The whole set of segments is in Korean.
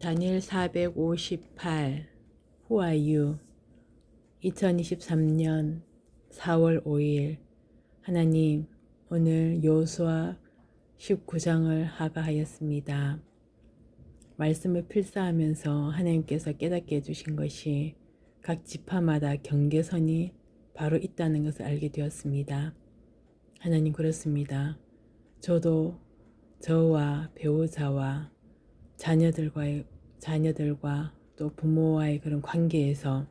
다니엘 458 Who are you? 2023년 4월 5일 하나님 오늘 요수아 19장을 하가하였습니다. 말씀을 필사하면서 하나님께서 깨닫게 해주신 것이 각 지파마다 경계선이 바로 있다는 것을 알게 되었습니다. 하나님 그렇습니다. 저도 저와 배우자와 자녀들과의 자녀들과 또 부모와의 그런 관계에서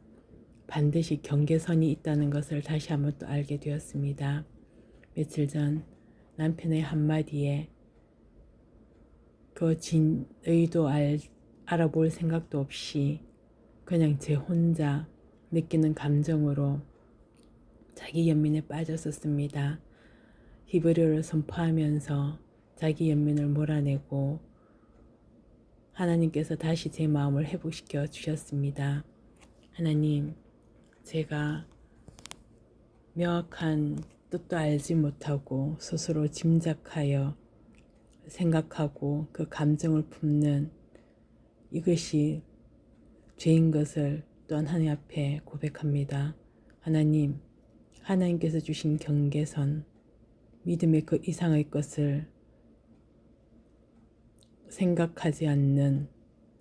반드시 경계선이 있다는 것을 다시 한번 또 알게 되었습니다. 며칠 전 남편의 한마디에 그 진 의도 알, 알아볼 생각도 없이 그냥 제 혼자 느끼는 감정으로 자기 연민에 빠졌었습니다. 히브리어를 선포하면서 자기 연민을 몰아내고 하나님께서 다시 제 마음을 회복시켜 주셨습니다. 하나님, 제가 명확한 뜻도 알지 못하고 스스로 짐작하여 생각하고 그 감정을 품는 이것이 죄인 것을 또한 하나님 앞에 고백합니다. 하나님, 하나님께서 주신 경계선, 믿음의 그 이상의 것을 생각하지 않는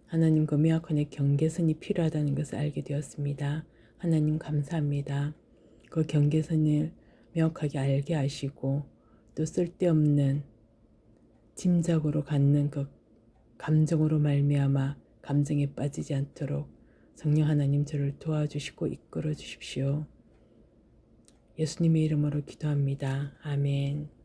하나님 그 명확한 경계선이 필요하다는 것을 알게 되었습니다. 하나님 감사합니다. 그 경계선을 명확하게 알게 하시고 또 쓸데없는 짐작으로 갖는 그 감정으로 말미암아 감정에 빠지지 않도록 성령 하나님 저를 도와주시고 이끌어 주십시오. 예수님의 이름으로 기도합니다. 아멘.